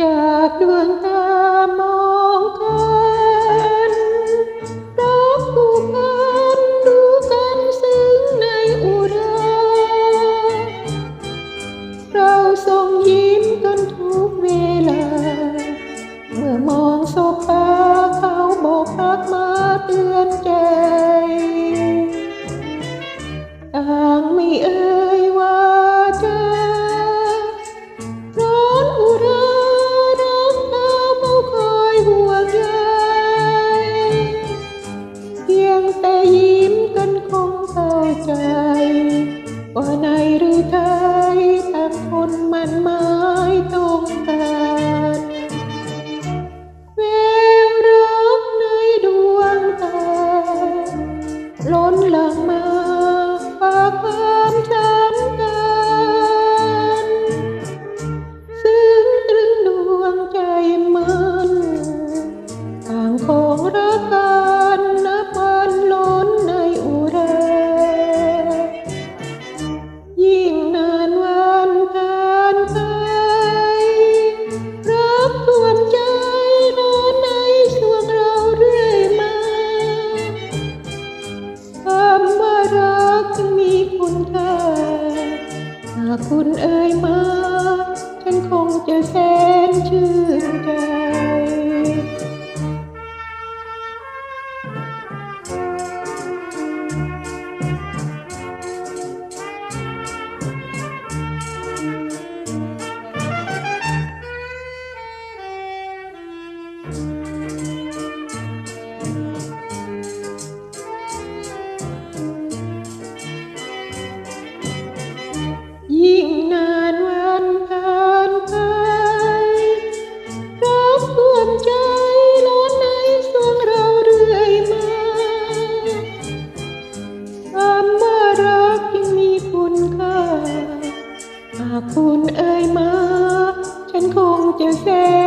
จากดวงตามองกันรักผูกพันดูกันซึ้งในอุราเราส่งยิ้มกันทุกเวลา เมื่อมองสบตาเขาบอกรักมาเตือนใจ นมันหมายตรงกันแววรักในดวงตาล้นหลังมาฝากความใจากคุณเอ่ยมา ฉันคงจะแสนชื่น You say